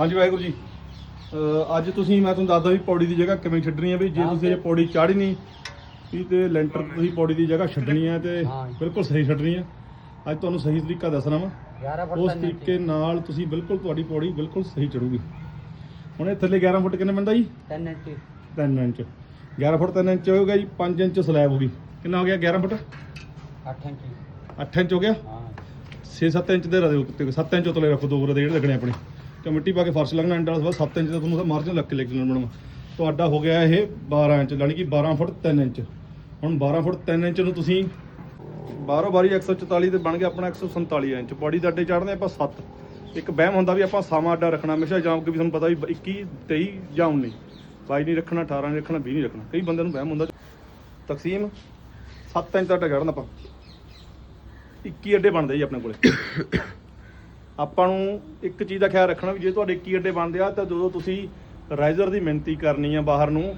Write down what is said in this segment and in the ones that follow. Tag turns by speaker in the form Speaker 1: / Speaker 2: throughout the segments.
Speaker 1: ਹਾਂਜੀ ਵਾਹਿਗੁਰੂ ਜੀ। ਅਹ ਅੱਜ ਤੁਸੀਂ ਮੈਂ ਤੁਹਾਨੂੰ ਦੱਸਦਾ ਵੀ ਪੌੜੀ ਦੀ ਜਗ੍ਹਾ ਕਿਵੇਂ ਛੱਡਣੀ ਹੈ ਵੀ ਜੇ ਤੁਸੀਂ ਇਹ ਪੌੜੀ ਚਾੜੀ ਨਹੀਂ ਵੀ ਤੇ ਲੈਂਟਰ ਤੁਸੀਂ ਪੌੜੀ ਦੀ ਜਗ੍ਹਾ ਛੱਡਣੀ ਹੈ ਤੇ
Speaker 2: ਹਾਂ।
Speaker 1: ਬਿਲਕੁਲ ਸਹੀ ਛੱਡਣੀ ਹੈ ਅੱਜ ਤੁਹਾਨੂੰ ਸਹੀ ਤਰੀਕਾ ਦੱਸਣਾ ਵਾ।
Speaker 2: 11 ਫੁੱਟ
Speaker 1: ਉਸ। ਤਰੀਕੇ ਨਾਲ ਤੁਸੀਂ ਬਿਲਕੁਲ ਤੁਹਾਡੀ ਪੌੜੀ ਬਿਲਕੁਲ ਸਹੀ ਚੜੂਗੀ। ਹੁਣ ਇਹ ਥੱਲੇ 11 ਫੁੱਟ ਕਿੰਨੇ ਬੰਦਾ ਜੀ?
Speaker 2: ਤਿੰਨ ਇੰਚ।
Speaker 1: 3 ਇੰਚ। 11 ਫੁੱਟ 3 ਇੰਚ ਹੋ ਗਿਆ ਜੀ 5 ਇੰਚ ਸਲੈਬ ਹੋ ਗਈ ਕਿੰਨਾ ਹੋ ਗਿਆ 11 ਫੁੱਟ?
Speaker 2: 8 ਇੰਚ।
Speaker 1: 8 ਇੰਚ ਹੋ ਗਿਆ?
Speaker 2: ਹਾਂ।
Speaker 1: 6-7 ਇੰਚ ਦੇ ਰਦੇ ਉੱਤੇ 7 ਇੰਚ ਉਤਲੇ ਰੱਖੋ ਦੋ ਰਦੇ ਜਿਹੜੇ ਲੱਗਣੇ ਆਪਣੇ। ਤੇ ਮਿੱਟੀ ਪਾ ਕੇ ਫਰਸ਼ ਲੱਗਣਾ ਐਂਡ ਵਾਲਾ 7 ਇੰਚ ਦਾ ਤੁਹਾਨੂੰ ਮਾਰਜਨ ਲੱਗ ਕੇ ਲੈ ਕੇ ਚੱਲਣਾ ਬਣਾਉਣਾ ਤੁਹਾਡਾ ਹੋ ਗਿਆ ਇਹ 12 ਇੰਚ, ਯਾਨੀ ਕਿ 12 ਫੁੱਟ 3 ਇੰਚ। ਹੁਣ 12 ਫੁੱਟ 3 ਇੰਚ ਨੂੰ ਤੁਸੀਂ 12 ਬਾਰੀ 144 ਤੇ ਬਣ ਗਿਆ ਆਪਣਾ 147 ਇੰਚ। ਬੋਡੀ ਦੇ ਅੱਡੇ ਚੜ੍ਹਦੇ ਆਪਾਂ 7 ਇੱਕ ਵਹਿਮ ਹੁੰਦਾ ਵੀ ਆਪਾਂ ਸਾਵਾਂ ਅੱਡਾ ਰੱਖਣਾ, ਹਮੇਸ਼ਾ ਜਾਮ ਕੇ ਵੀ ਤੁਹਾਨੂੰ ਪਤਾ ਵੀ 21 23 ਜਾਂ 19 22 ਨਹੀਂ ਰੱਖਣਾ 18 ਨਹੀਂ ਰੱਖਣਾ 20 ਨਹੀਂ ਰੱਖਣਾ। ਕਈ ਬੰਦਿਆਂ ਨੂੰ ਵਹਿਮ ਹੁੰਦਾ। ਤਕਸੀਮ 7 ਇੰਚ ਦਾ ਅੱਡਾ ਚੜ੍ਹਨਾ ਆਪਾਂ। 21 ਅੱਡੇ ਬਣਦੇ ਜੀ ਆਪਣੇ ਕੋਲੇ। ਆਪਾਂ ਨੂੰ ਇੱਕ ਚੀਜ਼ ਦਾ ਖਿਆਲ ਰੱਖਣਾ ਵੀ ਜੇ ਤੁਹਾਡੇ 21 ਅੱਡੇ ਬਣਦੇ ਆ, ਤਾਂ ਜਦੋਂ ਤੁਸੀਂ ਰਾਈਜ਼ਰ ਦੀ ਮਿਹਨਤੀ ਕਰਨੀ ਆ ਬਾਹਰ ਨੂੰ,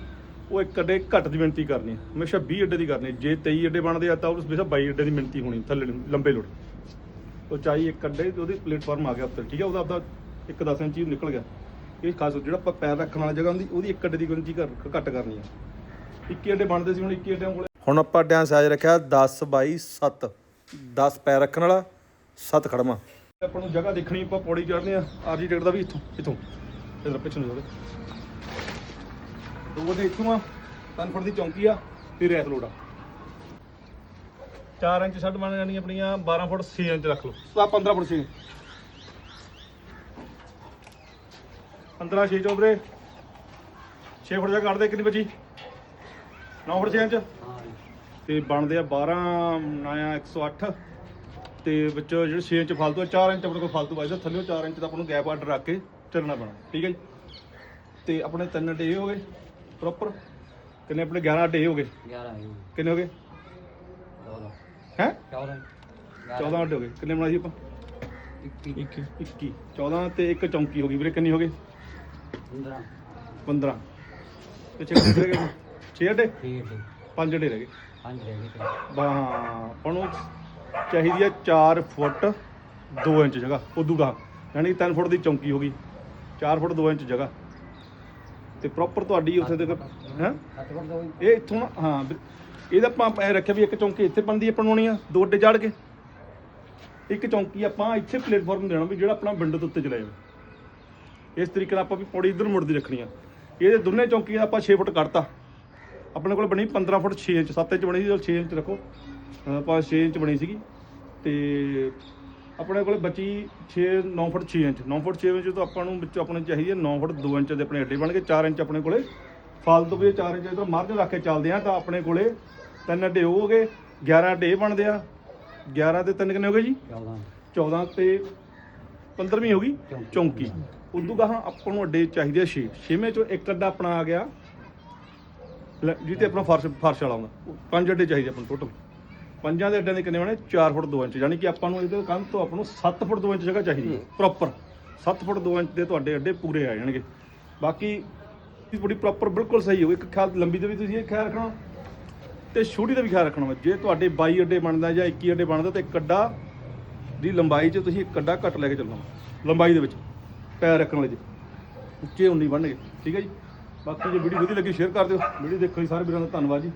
Speaker 1: ਉਹ ਇੱਕ ਅੱਡੇ ਘੱਟ ਦੀ ਮਿਹਨਤੀ ਕਰਨੀ ਆ। ਹਮੇਸ਼ਾ 20 ਅੱਡੇ ਦੀ ਕਰਨੀ ਜੇ 23 ਅੱਡੇ ਬਣਦੇ ਆ, ਤਾਂ ਉਹ ਹਮੇਸ਼ਾ 22 ਅੱਡੇ ਦੀ ਮਿਹਨਤੀ ਹੋਣੀ, ਥੱਲੇ ਲੰਬੇ ਲੋੜ। ਉਚਾਈ ਇੱਕ ਅੱਡੇ ਤੇ ਉਹਦੀ ਪਲੇਟਫਾਰਮ ਆ ਗਿਆ ਉੱਤੇ। ਠੀਕ ਹੈ ਉਹਦਾ ਆਪਦਾ ਇੱਕ 10 ਇੰਚੀ ਨਿਕਲ ਗਿਆ। ਇਹ ਖਾਸ ਜਿਹੜਾ ਆਪਾਂ ਪੈਰ ਰੱਖਣ ਵਾਲੀ ਜਗ੍ਹਾ ਹੁੰਦੀ, ਉਹਦੀ ਇੱਕ ਅੱਡੇ ਦੀ ਗਿਣਤੀ ਘੱਟ ਕਰਨੀ ਆ। 21 ਅੱਡੇ ਬਣਦੇ ਸੀ, ਹੁਣ 21 ਅੱਡਿਆਂ ਕੋਲ ਹੁਣ ਆਪਾਂ ਅੱਡਿਆਂ ਸਾਈਜ਼ ਰੱਖਿਆ 10 ਬਾਈ 7 10 ਪੈਰ ਰੱਖਣ ਵਾਲਾ 7 ਖੜਮਾ ਆਪਾਂ ਨੂੰ ਜਗ੍ਹਾ ਦੇਖਣੀ ਆਪਾਂ ਪੌੜੀ ਚੜ੍ਹਦੇ ਆ ਆਰਕੀਟੈਕਟ ਦਾ ਵੀ ਇੱਥੋਂ ਇੱਥੋਂ। ਇਧਰ ਪਿੱਛੇ ਨੂੰ ਜਾਵੇ ਦੋ ਦੇ ਇੱਥੋਂ ਆ ਤਿੰਨ ਫੁੱਟ ਦੀ ਚੌਂਕੀ ਆ ਤੇ ਰੈਤ ਲੋੜ ਆ। 4 ਇੰਚ ਛੱਡ ਬਣ ਜਾਣੀ ਆਪਣੀਆਂ 12 ਫੁੱਟ 6 ਇੰਚ ਰੱਖ ਲਓ। ਆ 15 ਫੁੱਟ 6 15 6 ਚੌਂਦਰੇ 6 ਫੁੱਟ ਜਗ੍ਹਾ ਕੱਢਦੇ ਕਿੰਨੀ ਬਚੀ। 9 ਫੁੱਟ 6 ਇੰਚ। ਤੇ ਬਣਦੇ ਆ 12 ਨਾਇਆ 108 ਤੇ ਵਿੱਚੋਂ ਜਿਹੜੇ 6 ਇੰਚ ਫਾਲਤੂ ਆ 4 ਇੰਚ ਆਪਣੇ ਕੋਲ ਫਾਲਤੂ ਬਚਦਾ ਥੱਲੇ 4 ਇੰਚ ਦਾ ਆਪਾਂ ਨੂੰ ਗੈਪ ਆਰਡਰ ਰੱਖ ਕੇ ਚੱਲਣਾ ਪੈਣਾ ਠੀਕ ਹੈ ਜੀ? ਤੇ ਆਪਣੇ ਤਿੰਨ ਡੇ ਹੋ ਗਏ ਪ੍ਰੋਪਰ ਕਿੰਨੇ ਆਪਣੇ 11 ਡੇ ਹੋ ਗਏ?
Speaker 2: 11 ਹੈ
Speaker 1: ਕਿੰਨੇ ਹੋ ਗਏ?
Speaker 2: 14
Speaker 1: ਹੈ?
Speaker 2: 14
Speaker 1: 14 ਡੇ ਹੋ ਗਏ। ਕਿੰਨੇ ਬਣਾਈ ਸੀ ਆਪਾਂ?
Speaker 2: 21
Speaker 1: 21 21 14 ਤੇ ਇੱਕ ਚੌਂਕੀ ਹੋ ਗਈ ਵੀਰੇ ਕਿੰਨੀ ਹੋ ਗਈ?
Speaker 2: 15
Speaker 1: 15 ਤੇ 6 ਰਹਿ ਗਏ 6 ਡੇ
Speaker 2: ਠੀਕ ਹੈ
Speaker 1: 5 ਡੇ ਰਹਿ ਗਏ।
Speaker 2: ਪੰਜ ਰਹਿ ਗਏ।
Speaker 1: ਬਾ ਆਪਾਂ ਨੂੰ ਚਾਹੀਦੀ ਹੈ 4 ਫੁੱਟ 2 ਇੰਚ ਜਗ੍ਹਾ, ਉਦੋਂ ਗਾ ਯਾਨੀ 3 ਫੁੱਟ ਦੀ ਚੌਂਕੀ ਹੋ ਗਈ। 4 ਫੁੱਟ 2 ਇੰਚ ਜਗ੍ਹਾ। ਤੇ ਪ੍ਰੋਪਰ ਤੁਹਾਡੀ ਉੱਥੇ ਦੇ ਹੈ? ਇਹ ਇੱਥੋਂ ਨਾ, ਹਾਂ ਵੀ ਇਹਦਾ ਆਪਾਂ ਐ ਰੱਖਿਆ ਵੀ ਇੱਕ ਚੌਂਕੀ ਇੱਥੇ ਬਣਦੀ ਹੈ ਬਣਾਉਣੀ ਆ, ਦੋ ਅੱਡੇ ਚੜ ਕੇ। ਇੱਕ ਚੌਂਕੀ ਆਪਾਂ ਇੱਥੇ ਪਲੇਟਫਾਰਮ ਦੇਣਾ ਵੀ ਜਿਹੜਾ ਆਪਣਾ ਵਿੰਡੋ ਦੇ ਉੱਤੇ ਚਲਾ ਜਾਵੇ। ਇਸ ਤਰੀਕੇ ਨਾਲ ਆਪਾਂ ਵੀ ਪੌੜੀ ਇਧਰ ਮੁੜਦੀ ਰੱਖਣੀ ਆ। ਇਹਦੇ ਦੋਨੇ ਚੌਂਕੀ ਦਾ ਆਪਾਂ 6 ਫੁੱਟ ਕੱਢਤਾ। ਆਪਣੇ ਕੋਲ ਬਣੀ 15 ਫੁੱਟ 6 ਇੰਚ 7 ਇੰਚ ਬਣੀ ਸੀ 6 ਇੰਚ ਰੱਖੋ। ਆਪਾਂ 6 ਇੰਚ ਬਣੀ ਸੀਗੀ ਤੇ ਆਪਣੇ ਕੋਲ ਬਚੀ 6 9 ਫੁੱਟ 6 ਇੰਚ। 9 ਫੁੱਟ 6 ਇੰਚ ਤੋਂ ਆਪਾਂ ਨੂੰ ਵਿੱਚ ਆਪਣੇ ਚਾਹੀਦੀ ਹੈ 9 ਫੁੱਟ 2 ਇੰਚ ਦੇ ਆਪਣੇ ਅੱਡੇ ਬਣ ਕੇ 4 ਇੰਚ ਆਪਣੇ ਕੋਲੇ। ਫਾਲਤੂ ਵੀ 4 ਇੰਚ ਇਧਰ ਮਾਰਜਨ ਰੱਖ ਕੇ ਚੱਲਦੇ ਆ ਤਾਂ ਆਪਣੇ ਕੋਲੇ ਤਿੰਨ ਅੱਡੇ ਹੋ ਗਏ 11 ਅੱਡੇ ਬਣਦੇ ਆ। 11 ਤੇ ਤਿੰਨ ਕਿੰਨੇ ਹੋ ਗਏ ਜੀ?
Speaker 2: 14
Speaker 1: 14 ਤੇ 15ਵੀਂ ਹੋ ਗਈ?
Speaker 2: ਚੌਂਕੀ।
Speaker 1: ਉਦੋਂ ਗਾਹਾਂ ਆਪਾਂ ਨੂੰ ਅੱਡੇ ਚਾਹੀਦੇ ਆ 6 ਛੇਵੇਂ ਚੋਂ ਇੱਕ ਅੱਡਾ ਆਪਣਾ ਆ ਗਿਆ। ਲੈ, ਜਿਹਤੇ ਆਪਣਾ ਫਰਸ਼ ਫਰਸ਼ ਵਾਲਾ ਉਹ ਪੰਜ ਅੱਡੇ ਚਾਹੀਦੇ ਆਪਾਂ ਨੂੰ ਟੋਟਲ ਪੰਜਾਂ ਦੇ ਅੱਡਿਆਂ ਦੇ ਕਿੰਨੇ ਬਣੇ 4 ਫੁੱਟ 2 ਇੰਚ। ਯਾਨੀ ਕਿ ਆਪਾਂ ਨੂੰ ਇਹਦੇ ਕੰਧ ਤੋਂ ਆਪਾਂ ਨੂੰ 7 ਫੁੱਟ 2 ਇੰਚ ਜਗ੍ਹਾ ਚਾਹੀਦੀ ਹੈ। ਪ੍ਰੋਪਰ 7 ਫੁੱਟ 2 ਇੰਚ ਦੇ ਤੁਹਾਡੇ ਅੱਡੇ ਪੂਰੇ ਆ ਜਾਣਗੇ। ਬਾਕੀ ਇਹ ਬੜੀ ਪ੍ਰੋਪਰ ਬਿਲਕੁਲ ਸਹੀ ਹੋਊ। ਇੱਕ ਖਿਆਲ ਲੰਬੀ ਦਾ ਵੀ ਤੁਸੀਂ ਇਹ ਖਿਆਲ ਰੱਖਣਾ ਤੇ ਛੋਟੀ ਦਾ ਵੀ ਖਿਆਲ ਰੱਖਣਾ। ਜੇ ਤੁਹਾਡੇ 22 ਅੱਡੇ ਬਣਦਾ ਜਾਂ 21 ਅੱਡੇ ਬਣਦਾ ਤੇ ਇੱਕ ਅੱਡਾ ਦੀ ਲੰਬਾਈ 'ਚ ਤੁਸੀਂ ਇੱਕ ਅੱਡਾ ਘੱਟ ਲੈ ਕੇ ਚੱਲਣਾ। ਲੰਬਾਈ ਦੇ ਵਿੱਚ ਪੈਰ ਰੱਖਣ ਵਾਲੇ 'ਚ। ਉੱਚੇ ਉਨੀ ਬਣਨਗੇ। ਠੀਕ ਹੈ ਜੀ? ਬਾਕੀ ਜੇ ਵੀਡੀਓ ਵਧੀਆ ਲੱਗੀ ਸ਼ੇਅਰ ਕਰ ਦਿਓ। ਵੀਡੀਓ ਦੇਖੋ ਜੀ ਸਾਰੇ ਵੀਰਾਂ ਦਾ ਧੰਨਵਾਦ ਜੀ।